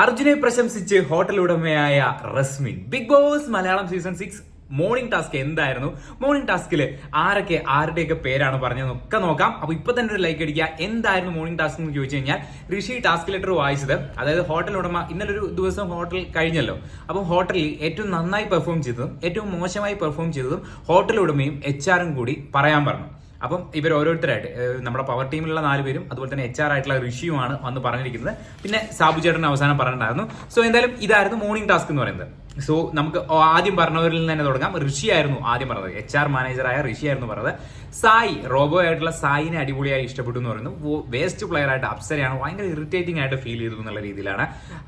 അർജുനെ പ്രശംസിച്ച് ഹോട്ടൽ ഉടമയായ Rasmin. Big boss Malayalam season six morning task എന്തായിരുന്നു? മോർണിംഗ് ടാസ്കിൽ ആരൊക്കെ ആരുടെയൊക്കെ പേരാണ് പറഞ്ഞതൊക്കെ നോക്കാം. അപ്പൊ ഇപ്പൊ തന്നെ ഒരു ലൈക്ക് അടിക്കുക. എന്തായിരുന്നു മോർണിംഗ് ടാസ്ക് എന്ന് ചോദിച്ചു കഴിഞ്ഞാൽ ഋഷി ടാസ്ക് ലെറ്റർ വായിച്ചത്. അതായത് ഹോട്ടൽ ഉടമ ഇന്നലെ ഒരു ദിവസം ഹോട്ടൽ കഴിഞ്ഞല്ലോ. അപ്പം ഹോട്ടലിൽ ഏറ്റവും നന്നായി പെർഫോം ചെയ്തതും ഏറ്റവും മോശമായി പെർഫോം ചെയ്തതും ഹോട്ടൽ ഉടമയും എച്ച് ആറും കൂടി പറയാൻ പറഞ്ഞു. അപ്പം ഇവർ ഓരോരുത്തരായിട്ട് നമ്മുടെ പവർ ടീമിലുള്ള നാല് പേരും അതുപോലെ തന്നെ എച്ച് ആർ ആയിട്ടുള്ള ഋഷിയുമാണ് വന്ന് പറഞ്ഞിരിക്കുന്നത്. പിന്നെ സാബു ചേട്ടൻ അവസാനം പറഞ്ഞിട്ടുണ്ടായിരുന്നു. സോ എന്തായാലും ഇതായിരുന്നു മോർണിംഗ് ടാസ്ക് എന്ന് പറയുന്നത്. സോ നമുക്ക് ആദ്യം പറഞ്ഞവരിൽ നിന്ന് തന്നെ തുടങ്ങാം. ഋഷി ആയിരുന്നു ആദ്യം പറഞ്ഞത്. എച്ച് ആർ മാനേജറായ ഋഷി ആയിരുന്നു പറഞ്ഞത്. സായി റോബോ ആയിട്ടുള്ള സായിനെ അടിപൊളിയായി ഇഷ്ടപ്പെട്ടു എന്ന് പറയുന്നു. വേസ്റ്റ് പ്ലെയർ ആയിട്ട് അപ്സരയാണ് ഭയങ്കര ഇറിറ്റേറ്റിംഗ് ആയിട്ട് ഫീൽ ചെയ്തു എന്നുള്ള രീതിയിലാണ്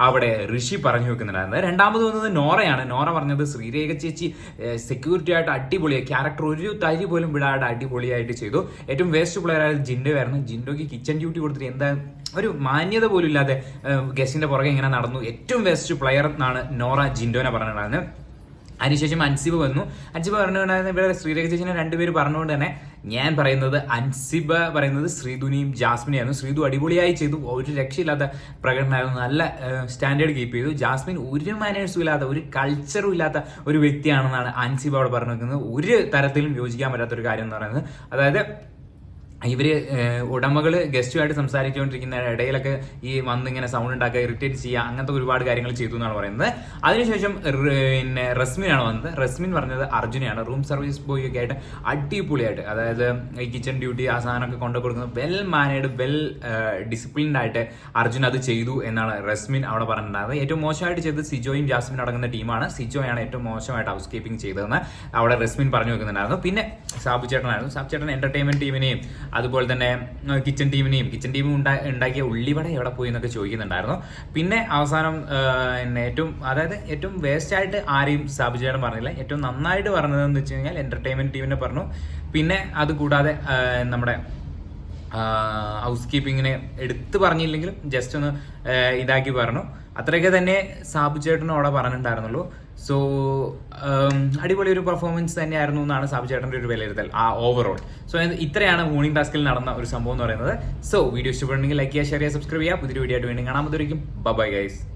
അവിടെ ഋഷി പറഞ്ഞു വെക്കുന്നുണ്ടായിരുന്നത്. രണ്ടാമത് വന്നത് നോറയാണ്. നോറ പറഞ്ഞത് ശ്രീരേഖ ചേച്ചി സെക്യൂരിറ്റി ആയിട്ട് അടിപൊളിയായി ക്യാരക്ടർ ഒരു തരി പോലും വിടാതെ അടിപൊളിയായിട്ട് ചെയ്തു. ഏറ്റവും വേസ്റ്റ് പ്ലെയർ ആയത് ജിൻഡോ ആയിരുന്നു. ജിൻഡോക്ക് കിച്ചൺ ഡ്യൂട്ടി കൊടുത്തിട്ട് എന്താ ഒരു മാന്യത പോലും ഇല്ലാതെ ഗസ്റ്റിന്റെ പുറകെ ഇങ്ങനെ നടന്നു. ഏറ്റവും വേസ്റ്റ് പ്ലെയർ എന്നാണ് നോറ ജിൻഡോനെ പറഞ്ഞിട്ടുണ്ടായിരുന്നത് അതിനുശേഷം അൻസിബ വന്നു. അൻസിബ പറഞ്ഞുകൊണ്ടായിരുന്നു ഇവിടെ ശ്രീരേഖ ചേച്ചിനെ രണ്ടുപേര് പറഞ്ഞുകൊണ്ട് തന്നെ ഞാൻ പറയുന്നത് അൻസിബ പറയുന്നത് ശ്രീധുനിയും ജാസ്മിനെയായിരുന്നു ശ്രീധു അടിപൊളിയായി ചെയ്തു. ഒരു രക്ഷയില്ലാത്ത പ്രകടനമായിരുന്നു. നല്ല സ്റ്റാൻഡേർഡ് കീപ്പ് ചെയ്തു. ജാസ്മിൻ ഒരു മാനേഴ്സും ഇല്ലാത്ത ഒരു കൾച്ചറും ഇല്ലാത്ത ഒരു വ്യക്തിയാണെന്നാണ് അൻസിബ അവിടെ പറഞ്ഞു വെക്കുന്നത് ഒരു തരത്തിലും യോജിക്കാൻ പറ്റാത്ത ഒരു കാര്യം എന്ന് പറയുന്നത്. അതായത് ഇവർ ഉടമകൾ ഗസ്റ്റുമായിട്ട് സംസാരിച്ചുകൊണ്ടിരിക്കുന്ന ഇടയിലൊക്കെ ഈ വന്ന് ഇങ്ങനെ സൗണ്ട് ഉണ്ടാക്കുക ഇറിറ്റേറ്റ് ചെയ്യുക അങ്ങനത്തെ ഒരുപാട് കാര്യങ്ങൾ ചെയ്തു എന്നാണ് പറയുന്നത്. അതിനുശേഷം പിന്നെ റസ്മിനാണ് വന്നത്. റസ്മിൻ പറഞ്ഞത് അർജുനെയാണ്. റൂം സർവീസ് ബോയ് ഒക്കെ ആയിട്ട് അടിപൊളിയായിട്ട് അതായത് ഈ കിച്ചൺ ഡ്യൂട്ടി ആ സാധനമൊക്കെ കൊണ്ടു കൊടുക്കുന്നത് വെൽ മാനേഡ് വെൽ ഡിസിപ്ലിൻഡ് ആയിട്ട് അർജുൻ അത് ചെയ്തു എന്നാണ് റസ്മിൻ അവിടെ പറഞ്ഞിട്ടുണ്ടായത് ഏറ്റവും മോശമായിട്ട് ചെയ്തത് സിജോയും ജാസ്മിൻ അടങ്ങുന്ന ടീമാണ്. സിജോയാണ് ഏറ്റവും മോശമായിട്ട് ഹൗസ് കീപ്പിംഗ് ചെയ്തതെന്ന് അവിടെ റസ്മിൻ പറഞ്ഞു വെക്കുന്നുണ്ടായിരുന്നു. പിന്നെ സാബു ചേട്ടനായിരുന്നു. സാബു ചേട്ടൻ എന്റർടൈൻമെന്റ് ടീമിനെയും അതുപോലെ തന്നെ കിച്ചൺ ടീമിനെയും കിച്ചൺ ടീം ഉണ്ടാക്കിയ ഉള്ളിവട എവിടെ പോയി എന്നൊക്കെ ചോദിക്കുന്നുണ്ടായിരുന്നു. പിന്നെ അവസാനം എന്നെ ഏറ്റവും അതായത് ഏറ്റവും വേസ്റ്റ് ആയിട്ട് ആരെയും ചേട്ടൻ പറഞ്ഞില്ല. ഏറ്റവും നന്നായിട്ട് പറഞ്ഞതെന്ന് വെച്ച് കഴിഞ്ഞാൽ എന്റർടൈൻമെന്റ് ടീമിനെ പറഞ്ഞു. പിന്നെ അതുകൂടാതെ നമ്മുടെ ഹൗസ് കീപ്പിങ്ങിനെ എടുത്തു പറഞ്ഞില്ലെങ്കിലും ജസ്റ്റ് ഒന്ന് ഇതാക്കി പറഞ്ഞു. അത്രയൊക്കെ തന്നെ സാബു ചേട്ടനും അവിടെ പറഞ്ഞിട്ടുണ്ടായിരുന്നുള്ളൂ. സോ അടിപൊളി ഒരു പെർഫോമൻസ് തന്നെയായിരുന്നു എന്നാണ് സാബു ചേട്ടന്റെ ഒരു വിലയിരുത്തൽ ആ ഓവറോൾ സോ ഇത്രയാണ് മോർണിംഗ് ടാസ്കിൽ നടന്ന ഒരു സംഭവം എന്ന് പറയുന്നത്. സോ വീഡിയോ ഇഷ്ടപ്പെടുന്നെങ്കിൽ ലൈക്ക് ചെയ്യുക ഷെയർ ചെയ്യുക സബ്സ്ക്രൈബ് ചെയ്യുക. പുതിയൊരു വീഡിയോ ആയിട്ട് വീണ്ടും കാണാൻ പറ്റുമായിരിക്കും ബൈ ഗൈസ്